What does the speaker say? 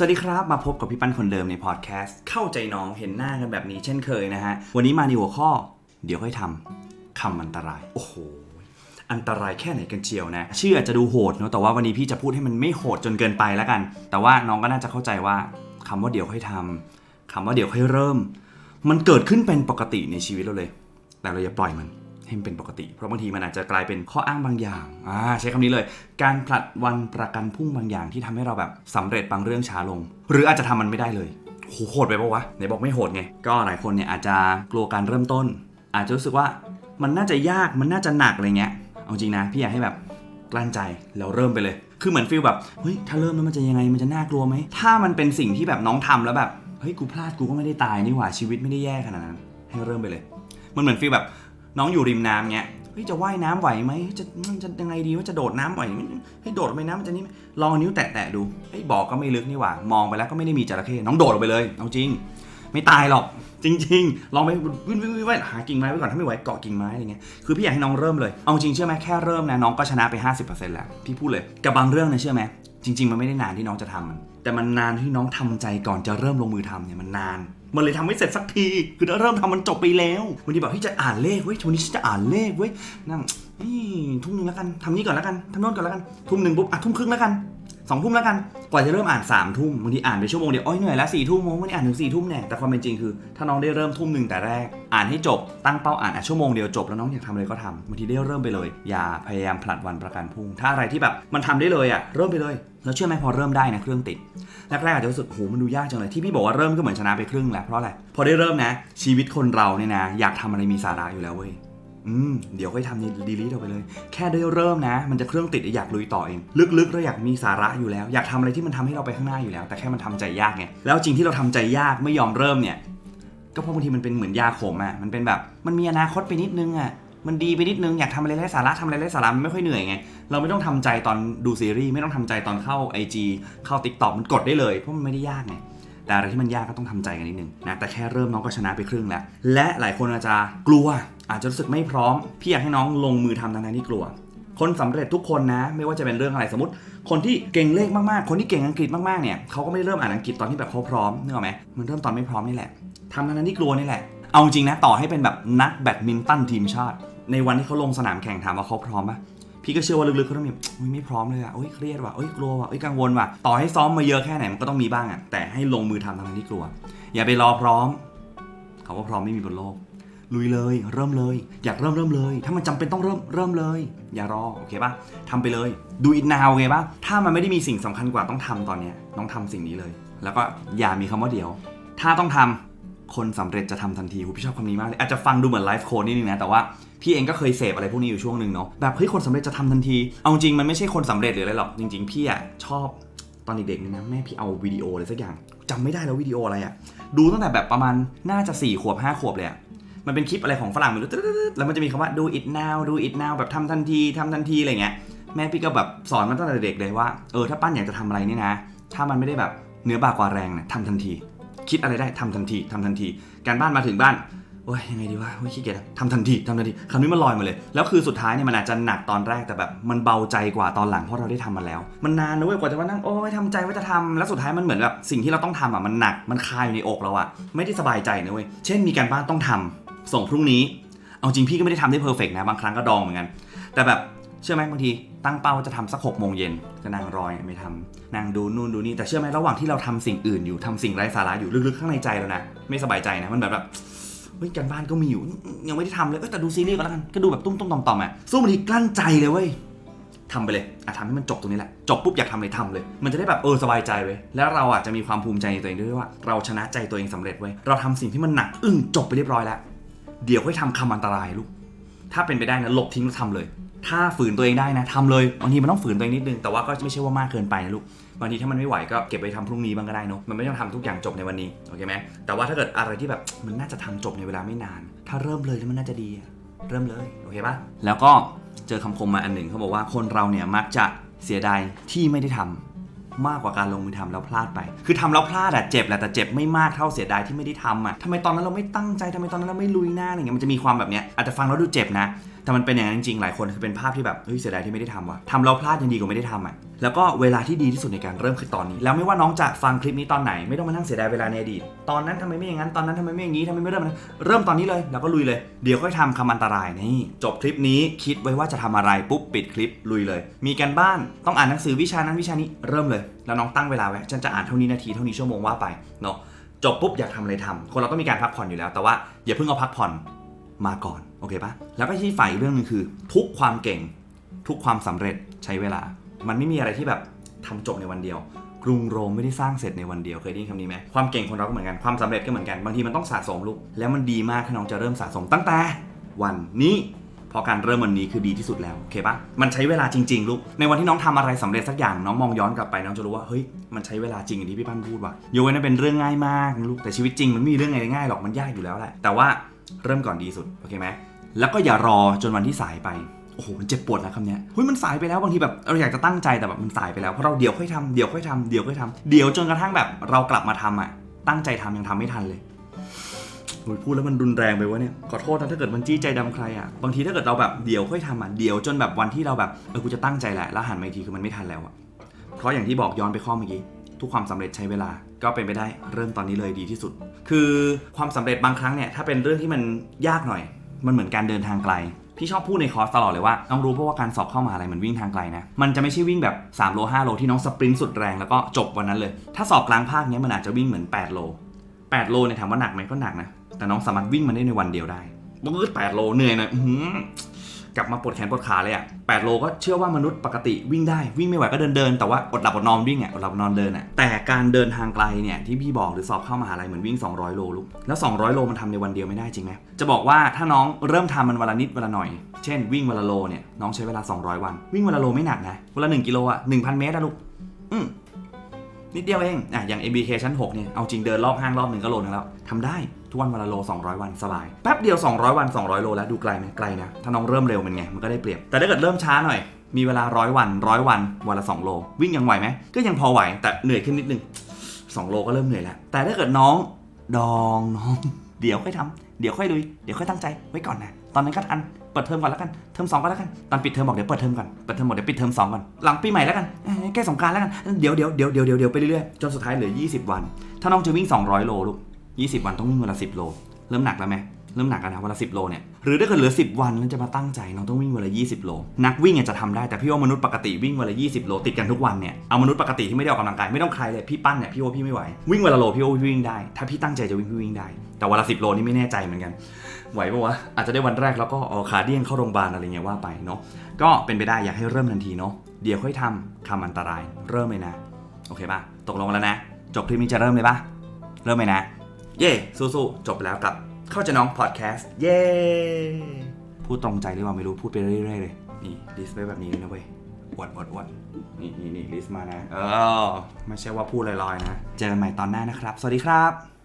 สวัสดีครับ มาพบกับพี่ปั้นคนเดิมในพอดแคสต์เข้าใจน้องเห็นหน้ากันแบบนี้เช่นเคยนะฮะ วันนี้มาในหัวข้อ เดี๋ยวค่อยทำคำอันตราย โอ้โห อันตรายแค่ไหนกันเชียวนะ ชื่ออาจจะดูโหดเนอะแต่ว่าวันนี้พี่จะพูดให้มันไม่โหดจนเกินไปแล้วกัน แต่ว่าน้องก็น่าจะเข้าใจว่าคำว่าเดี๋ยวค่อยทำคำว่าเดี๋ยวค่อยเริ่ม มันเกิดขึ้นเป็นปกติในชีวิตเราเลย แต่เราอย่าปล่อยมัน ให้มันเป็นปกติ เพราะบางทีมันอาจจะกลายเป็นข้ออ้างบางอย่างอ่าใช้คำนี้เลย การผลัดวันประกันพรุ่งบางอย่างที่ทำให้เราแบบสำเร็จบางเรื่องช้าลง หรืออาจจะทำมันไม่ได้เลยโหโหดไปปะวะไหนบอกไม่โหดไงก็หลายคนเนี่ยอาจจะกลัวการเริ่มต้น อาจจะรู้สึกว่ามันน่าจะยากมันน่าจะหนักอะไรเงี้ยเอาจริงนะพี่อยากให้แบบกลั้นใจแล้วเริ่มไปเลย คือเหมือนฟีลแบบเฮ้ยถ้าเริ่มแล้วมันจะยังไงมันจะน่ากลัวไหมถ้ามันเป็นสิ่งที่แบบน้องทำแล้วแบบเฮ้ยกูพลาดกูก็ไม่ได้ตายนี่หว่าชีวิตไม่ได้แย่ขนาดนั้น ให้เริ่มไปเลย มันเหมือนฟีลแบบ น้องอยู่ริมน้ำเงี้ยเฮ้ยจะว่ายน้ำไหวไหมจะมันจะยังไงดีว่าจะโดดน้ำไหวไหมให้โดดลงไปน้ำมันจะนี่ลองนิ้วแตะๆดูเฮ้ยบอกก็ไม่ลึกนี่หว่ามองไปแล้วก็ไม่ได้มีจระเข้น้องโดดลงไปเลยเอาจริง ไม่ตายหรอกจริง ๆ ลองไปวิ่งวิ่งวิ่งหากิ่งไม้ไว้ก่อนถ้าไม่ไหวเกาะกิ่งไม้อะไรเงี้ยคือพี่อยากให้น้องเริ่มเลยเอาจริงเชื่อไหมแค่เริ่มนะน้องก็ชนะไป 50%แล้วพี่พูดเลยกับบางเรื่องนะเชื่อไหมจริง ๆ มันไม่ได้นานที่น้องจะทำมัน แต่มันนานที่น้องทำใจก่อนจะเริ่มลงมือทำเนี่ยมันนาน มันเลยทำไม่เสร็จสักที คือถ้าเริ่มทำมันจบไปแล้ววันนี้แบบพี่จะอ่านเลขเว้ยวันนี้ฉันจะอ่านเลขเว้ยนั่งนี่ทุ่มหนึ่งแล้วกันทำนี้ก่อนแล้วกันทำโน่นก่อนแล้วกัน ทุ่มหนึ่งปุ๊บอะทุ่มครึ่งแล้วกัน สองทุ่มแล้วกัน กว่าจะเริ่มอ่านสามทุ่มบางทีอ่านไปชั่วโมงเดียว โอ้ยเหนื่อยแล้วสี่ทุ่มโมงวันนี้อ่านถึงสี่ทุ่มแน่แต่ความเป็นจริงคือ ถ้าน้องได้เริ่มทุ่มหนึ่งแต่แรก อ่านให้จบ ตั้งเป้าอ่านอะชั่วโมงเดียวจบแล้วน้องอยากทำอะไรก็ทำบางทีได้เริ่มไปเลย อย่าพยายามผลัดวันประกันพรุ่ง ถ้าอะไรที่แบบมันทำได้เลยอะ เริ่มไปเลย แล้วเชื่อไหมพอเริ่มได้นะเครื่องติด แรกๆอาจจะรู้สึกโหมันดูยากจังเลย ที่พี่บอกว่าเริ่มก็เหมือนชนะไปครึ่งแล้วเพราะอะไร พอได้เริ่มนะ ชีวิตคนเราเนี่ยนะ อยากทำอะไรมีสาระอยู่แล้วเว้ย อืม เดี๋ยวค่อยทำนี่ดีลีทออกไปเลย แค่ได้เริ่มนะ มันจะเครื่องติดอยากลุยต่อเอง ลึกๆเราอยากมีสาระอยู่แล้ว อยากทำอะไรที่มันทำให้เราไปข้างหน้าอยู่แล้ว แต่แค่มันทำใจยากไง แล้วจริงที่เราทำใจยากไม่ยอมเริ่มเนี่ย ก็เพราะบางทีมันเป็นเหมือนยาขมอะ มันเป็นแบบ มันมีอนาคตไปนิดนึงอะ มันดีไปนิดนึง อยากทำอะไรไร้สาระทำอะไรไร้สาระมันไม่ค่อยเหนื่อยไง เราไม่ต้องทำใจตอนดูซีรีส์ ไม่ต้องทำใจตอนเข้า IG เข้า Tik t o k มันกดได้เลย เพราะมันไม่ได้ยากไงแต่อะไรที่มันยากก็ต้องทำใจกันนิดนึงนะแต่แค่เริ่มน้องก็ชนะไปครึ่งแล้ว และหลายคนอาจจะกลัว อาจจะรู้สึกไม่พร้อม พี่อยากให้น้องลงมือทำทั้งๆที่กลัว คนสำเร็จทุกคนนะ ไม่ว่าจะเป็นเรื่องอะไรสมมติ คนที่เก่งเลขมากๆ คนที่เก่งอังกฤษมากๆเนี่ยเขาก็ไม่ได้เริ่มอ่านอังกฤษตอนที่แบบเขาพร้อมนึกออกไหมมันเริ่มตอนไม่พร้อมนี่แหละทำทั้งๆที่กลัวนี่แหละเอาจริงนะต่อให้เป็นแบบนักแบดมินตันทีมชาติ ในวันที่เขาลงสนามแข่งถามว่าเขาพร้อมปะพี่ก็เชื่อว่าลึกๆเขาต้องมีไม่พร้อมเลยอะโอ้ยเครียดว่ะโอ้ยกลัวว่ะโอ้ยกังวลว่ะต่อให้ซ้อมมาเยอะแค่ไหนมันก็ต้องมีบ้างอะแต่ให้ลงมือทำทั้งที่กลัว อย่าไปรอพร้อมเขาว่าพร้อมไม่มีบนโลก ลุยเลย เริ่มเลย อยากเริ่มเริ่มเลย ถ้ามันจำเป็นต้องเริ่มเริ่มเลย อย่ารอโอเคปะทำไปเลยดูอินนาวโอเคปะถ้ามันไม่ได้มีสิ่งสำคัญกว่าต้องทำตอนเนี้ยต้องทำสิ่งนี้เลย แล้วก็อย่ามีคำว่าเดี๋ยว ถ้าต้องทำคนสำเร็จจะทำทันทีพี่ชอบคำนี้มากเลยอาจจะฟังดูเหมือนไลฟ์โค้ดนิดนึงนะ แต่ว่าพี่เองก็เคยเสพอะไรพวกนี้อยู่ช่วงหนึ่งเนาะแบบเฮ้ยคนสำเร็จจะทำทันที เอาจริงมันไม่ใช่คนสำเร็จหรืออะไรหรอกจริง ๆ พี่อะชอบตอนเด็กๆนี่นะแม่พี่เอาวิดีโออะไรสักอย่างจำไม่ได้แล้ววิดีโออะไรอะดูตั้งแต่แบบประมาณน่าจะ4ี่ขวบห้าขวบเลยอะ มันเป็นคลิปอะไรของฝรั่งไม่รู้แล้วมันจะมีคำว่า do it now do it now แบบทำทันทีทำทันทีอะไรเงี้ยแม่พี่ก็แบบสอนมาตั้งแต่เด็กเลยว่าเออถ้าปั้นอยากจะทำอะไรเนี่ยนะ ถ้ามันไม่ได้แบบเนื้อบากว่าแรงนะทำทันที คิดอะไรได้ทำทันทีทำทันที การบ้านมาถึงบ้านโอ้ยยังไงดีวะโอ้ยขี้เกียจทำทันทีทำทันทีคำนี้มันลอยมาเลย แล้วคือสุดท้ายเนี่ยมันอาจจะหนักตอนแรกแต่แบบมันเบาใจกว่าตอนหลังเพราะเราได้ทำมาแล้ว มันนานนะเว้ยกว่าจะมานั่งโอ้ยทำใจว่าจะทำแล้วสุดท้ายมันเหมือนแบบสิ่งที่เราต้องทำอะมันหนักมันคาอยู่ในอกเราอะไม่ได้สบายใจนะเว้ยเช่นมีการบ้านต้องทำ ส่งพรุ่งนี้ เอาจริงพี่ก็ไม่ได้ทำได้เพอร์เฟกนะบางครั้งก็ดองเหมือนกัน แต่แบบเชื่อไหมบางทีตั้งเป้าว่าจะทำสักหกโมงเย็นก็นั่งรอยไม่ทำนั่งดูนู่นดูนี่แต่เชื่อไหมระหว่างที่เราทำสิ่งอื่นอยู่ทำสิ่งไร้สาระอยู่ลึกๆข้างในใจเรานะไม่สบายใจนะมันแบบแบบเฮ้ยการบ้านก็มีอยู่ยังไม่ได้ทำเลยเอ้ยแต่ดูซีรีส์ก็แล้วกันก็ดูแบบตุ้มๆต่อมๆอะสู้บางทีกลั้นใจเลยเว้ยทำไปเลยอะทำให้มันจบตรงนี้แหละจบปุ๊บอยากทำเลยทำเลย มันจะได้แบบเออสบายใจเว้ยแล้วเราอะจะมีความภูมิใจในตัวเองด้วยว่า เราชนะใจตัวเองสำเร็จเว้ยเราทำสิ่งที่มันหนักอึ้งจบไปเรียบร้อยแล้ว เดี๋ยวค่อยทำคำอันตรายลูก ถ้าเป็นไปได้นะหลบทิ้งแล้วทำเลย ถ้าฝืนตัวเองได้นะทำเลยบางทีมันต้องฝืนตัวเองนิดนึงแต่ว่าก็ไม่ใช่ว่ามากเกินไปนะลูกบางทีถ้ามันไม่ไหวก็เก็บไปทำพรุ่งนี้บ้างก็ได้เนอะมันไม่ต้องทำทุกอย่างจบในวันนี้โอเคไหมแต่ว่าถ้าเกิดอะไรที่แบบมันน่าจะทำจบในเวลาไม่นาน ถ้าเริ่มเลยแล้วมันน่าจะดีเริ่มเลยโอเคปะแล้วก็เจอคำคมมาอันหนึ่งเขาบอกว่าคนเราเนี่ยมักจะเสียดายที่ไม่ได้ทำ มากกว่าการลงมือทำแล้วพลาดไป คือทำแล้วพลาดอะเจ็บแหละแต่เจ็บไม่มากเท่าเสียดายที่ไม่ได้ทำอะทำไมตอนนั้นเราไม่ตั้งใจทำไมตอนนั้นเราไม่ลุยหน้าอะไรเงี้ยมันจะมีความแบบเนี้ยอาจจะฟังแล้วดูเจ็บนะ แต่มันเป็นอย่างนั้นจริงๆ หลายคนคือเป็นภาพที่แบบเฮ้ยเสียดายที่ไม่ได้ทำว่ะทำแล้วพลาดยังดีกว่าไม่ได้ทำอะแล้วก็เวลาที่ดีที่สุดในการเริ่มคือตอนนี้ แล้วไม่ว่าน้องจะฟังคลิปนี้ตอนไหนไม่ต้องมานั่งเสียดายเวลาในอดีตตอนนั้นทำไมไม่อย่างนั้นตอนนั้นทำไมไม่อย่างนี้ทำไมไม่เริ่มนั้เริ่มตอนนี้เลยแล้วก็ลุยเลย เดี๋ยวค่อยทำคำอันตรายนี่จบคลิปนี้คิดไว้ว่าจะทำอะไรปุ๊บปิดคลิปลุยเลย มีการบ้านต้องอ่านหนังสือวิชานั้นวิชานี้เริ่มเลย แล้วน้องตั้งเวลาไว้ฉันจะอ่านเท่านี้นาทีเท่านี้ชั่วโมงว่าไปเนาะจบปุ๊บอยากทำอะไรทำคนเราต้องมีการพักผ่อนอยู่แล้ว แต่ว่าอย่าเพิ่งเอาพักผ่อน มาก่อนโอเคปะแล้วก็ที่ฝ่ายอีกเรื่องหนึงคือ ทุกความเก่ง ทุกความสำเร็จใช้เวลา มันไม่มีอะไรที่แบบทำจบในวันเดียว กรุงโรมไม่ได้สร้างเสร็จในวันเดียวเคยได้ยินคำนี้ไหมความเก่งคนเราก็เหมือนกันความสำเร็จก็เหมือนกันบางทีมันต้องสะสมลูกแล้วมันดีมากถ้าน้องจะเริ่มสะสมตั้งแต่วันนี้เพราะการเริ่มวันนี้คือดีที่สุดแล้วโอเคปะมันใช้เวลาจริง ๆ ลูก ในวันที่น้องทำอะไรสำเร็จสักอย่างน้องมองย้อนกลับไปน้องจะรู้ว่าเฮ้ยมันใช้เวลาจริงอย่างที่พี่ปั้นพูดว่ะยกเว้นเป็นเรื่องง่ายมากลูกแต่ชีวิตจริงมันไม่มีเรื่องง่ายๆหรอกมันยากอยู่แล้วแหละแต่ว่า เริ่มก่อนดีสุดโอเคไหมแล้วก็อย่ารอจนวันที่สายไปโอ้โหมันเจ็บปวดนะคำนี้เฮ้ยมันสายไปแล้วบางทีแบบเราอยากจะตั้งใจแต่แบบมันสายไปแล้วเพราะเราเดี๋ยวค่อยทำเดี๋ยวค่อยทำเดี๋ยวค่อยทำเดี๋ยวจนกระทั่งแบบเรากลับมาทำอะ ตั้งใจทำยังทำไม่ทันเลยโอ้ยพูดแล้วมันรุนแรงไปวะเนี่ยขอโทษนะถ้าเกิดมันจี้ใจดำใครอะบางทีถ้าเกิดเราแบบเดี๋ยวค่อยทำอะเดี๋ยวจนแบบวันที่เราแบบเออกูจะตั้งใจแหละแล้วหันมาอีกทีคือมันไม่ทันแล้วอะเพราะอย่างที่บอกย้อนไปข้อเมื่อกี้ ทุกความสำเร็จใช้เวลา ก็เป็นไปได้เริ่มตอนนี้เลยดีที่สุด คือความสำเร็จบางครั้งเนี่ยถ้าเป็นเรื่องที่มันยากหน่อย มันเหมือนการเดินทางไกลพี่ชอบพูดในคอร์สตลอดเลยว่าน้องรู้เพราะว่าการสอบเข้ามหาลัยเหมือนวิ่งทางไกลนะ มันจะไม่ใช่วิ่งแบบ 3 โล 5 โลที่น้องสปรินต์สุดแรงแล้วก็จบวันนั้นเลย ถ้าสอบกลางภาคเนี้ยมันอาจจะวิ่งเหมือน 8 โล 8 โลเนี่ยถามว่าหนักไหมก็หนักนะ แต่น้องสามารถวิ่งมันได้ในวันเดียวได้ปื๊ดโลเหนื่อยหน่อยอ กลับมาปวดแขนปวดขาเลยอะ8โลก็เชื่อว่ามนุษย์ปกติวิ่งได้วิ่งไม่ไหวก็เดินเดินแต่ว่าอดหลับอดนอนวิ่งอะอดหลับอดนอนเดินอะแต่การเดินทางไกลเนี่ยที่พี่บอกหรือสอบเข้ามหาลัยเหมือนวิ่ง 200 โลลูกแล้ว 200 โลมันทำในวันเดียวไม่ได้จริงไหมจะบอกว่าถ้าน้องเริ่มทำมันวันละนิดวันละหน่อย เช่น วิ่งวันละโลเนี่ยน้องใช้เวลา 200 วัน วิ่งวันละโลไม่หนักนะวันละ1กิโลอะ1,000 เมตรอะลูกอืม นิดเดียวเองอะอย่าง MBK ชั้น 6 เนี่ย เอาจริงเดินรอบห้างรอบหนึ่งก็โลนึงแล้วทำได้ ทุกวันวันละโล 200 วันสบาย แป๊บเดียว 200 วัน 200 โลแล้วดูไกลไหมไกลนะ ถ้าน้องเริ่มเร็วมันไง มันก็ได้เปรียบ แต่ถ้าเกิดเริ่มช้าหน่อย มีเวลาร้อยวันร้อยวัน วันละ 2 โล วิ่งยังไหวไหม ก็ยังพอไหว แต่เหนื่อยขึ้นนิดนึง 2 โลก็เริ่มเหนื่อยแล้ว แต่ถ้าเกิดน้อง ดองน้อง เดี๋ยวค่อยทำเดี๋ยวค่อยลุย เดี๋ยวค่อยตั้งใจไว้ก่อนนะ ตอนนั้นก็อันเปิดเทอมก่อนแล้วกัน เทอมสองก็แล้วกัน ตอนปิดเทอมบอกเดี๋ยวเปิดเทอมก่อน เปิดเทอมหมดเดี๋ยวปิดเทอมสองก่อน หลังปีใหม่แล้วกันแก้สงการแล้วกัน เดี๋ยวเดี๋ยวเดี๋ยวเดี๋ยวเดี๋ยวเดี๋ยวไปเรื่อยๆ จนสุดท้ายเหลือ 20 วัน ถ้าน้องจะวิ่ง 200 โลลูก 20 วันต้องวิ่งวันละ10 โล เริ่มหนักแล้วไหม เริ่มหนักแล้วนะวันละ10โลเนี่ยหรือถ้าเกิดเหลือ 10 วันแล้วจะมาตั้งใจน้องต้องวิ่งวันละ 20 โล นักวิ่งอาจจะทำได้แต่พี่ว่ามนุษย์ปกติวิ่งวันละ 20 โลติดกันทุกวันเนี่ยเอามนุษย์ปกติที่ไม่ได้ออกกำลังกายไม่ต้องใครเลยพี่ปั้นเนี่ยพี่ว่าพี่ไม่ไหววิ่งวันละโลพี่ว่าพี่วิ่งได้ ถ้าพี่ตั้งใจจะวิ่งพี่วิ่งได้ แต่วันละ10โลนี่ไม่แน่ใจเหมือนกันไหวปะวะอาจจะได้วันแรกแล้วก็เอขาเดี้ยงเข้าโรงพยาบาลอะไรเงี้ยว่าไปเนาะก็เป็นไปได้อยากให้เริ่มทันทีเนาะเดี๋ยวค่อยทำคำอันตราย เริ่มเลยนะ โอเคปะตกลงแล้วนะ จบคลิปนี้จะเริ่มเลยปะเริ่มเลยนะ เย่สู้ๆจบแล้วกับ เข้าใจน้องพอดแคสต์เย้พูดตรงใจหรือว่าไม่รู้พูดไปเรื่อยๆเลยนี่ลิสต์ไว้แบบนี้เลยนะเว้ยอวดอวดอวดนี่นี่นี่ลิสต์มานะเออไม่ใช่ว่าพูดลอยๆนะ เจอกันใหม่ตอนหน้านะครับ สวัสดีครับ